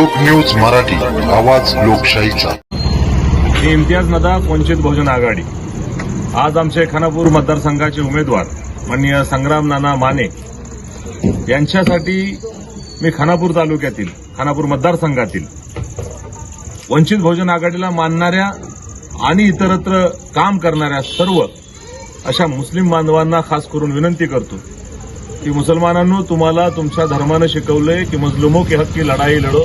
लोक न्यूज मराठी आवाज लोकशाहीचा. इम्तियाज नदाफ वंचित बहुजन आघाडी. आज आमचे खानापूर मतदारसंघाचे उमेदवार माननीय संग्राम नाना माने. यांच्यासाठी मी खानापूर तालुक्यातील खानापूर मतदारसंघातील वंचित बहुजन आघाडीला मानणाऱ्या आणि इतरत्र काम करणाऱ्या सर्व अशा मुस्लिम बांधवांना खास करून विनंती करतो की मुसलमानांनो तुम्हाला तुमच्या धर्मानं शिकवलंय की मजलुमो की हक्की लढाई लढो.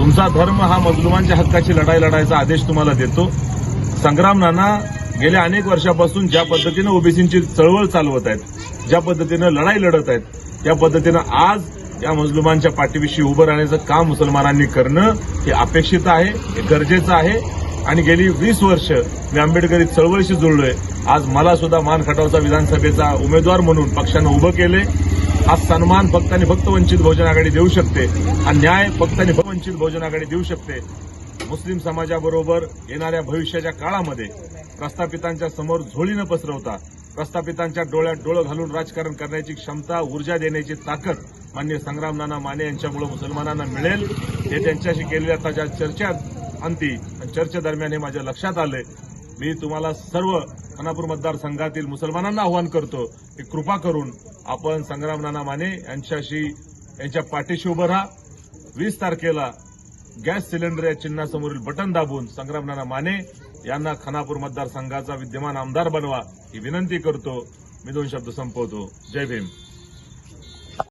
तुमचा धर्म हा मजलुमांच्या हक्काची लढाई लढायचा आदेश तुम्हाला देतो. संग्राम नाना गेल्या अनेक वर्षापासून ज्या पद्धतीनं ओबीसींची चळवळ चालवत आहेत ज्या पद्धतीनं लढाई लढत आहेत त्या पद्धतीनं आज या मजलुमांच्या पाठीविषयी उभं राहण्याचं काम मुसलमानांनी करणं हे अपेक्षित आहे हे गरजेचं आहे. आणि गेली वीस वर्ष मी आंबेडकरी चळवळीशी जुळलोय. आज मला सुद्धा मान खटावचा विधानसभेचा उमेदवार म्हणून पक्षानं उभं केलंय. हा सन्मान फक्त आणि फक्त वंचित बहुजन आघाडी देऊ शकते. हा न्याय फक्त आणि वंचित बहुजन आघाडी देऊ शकते. मुस्लिम समाजाबरोबर येणाऱ्या भविष्याच्या काळामध्ये प्रस्थापितांच्या समोर झोळी न पसरवता प्रस्थापितांच्या डोळ्यात डोळं घालून राजकारण करण्याची क्षमता ऊर्जा देण्याची ताकद मान्य संग्राम नाना माने यांच्यामुळे मुसलमानांना मिळेल. हे त्यांच्याशी केलेल्या ताज्या चर्चा अंती आणि चर्चेदरम्यान हे माझ्या लक्षात आले मी तुम्हाला सर्व खानापूर मतदारसंघातील मुसलमानांना आवाहन करतो. की कृपा करून आपण संग्राम नाना माने यांच्याशी यांच्या पाठीशी उभं राहा. वीस तारखेला गॅस सिलेंडर या चिन्हासमोरील बटन दाबून संग्राम नाना माने यांना खानापूर मतदारसंघाचा विद्यमान आमदार बनवा ही विनंती करतो. मी दोन शब्द संपवतो. जय भीम.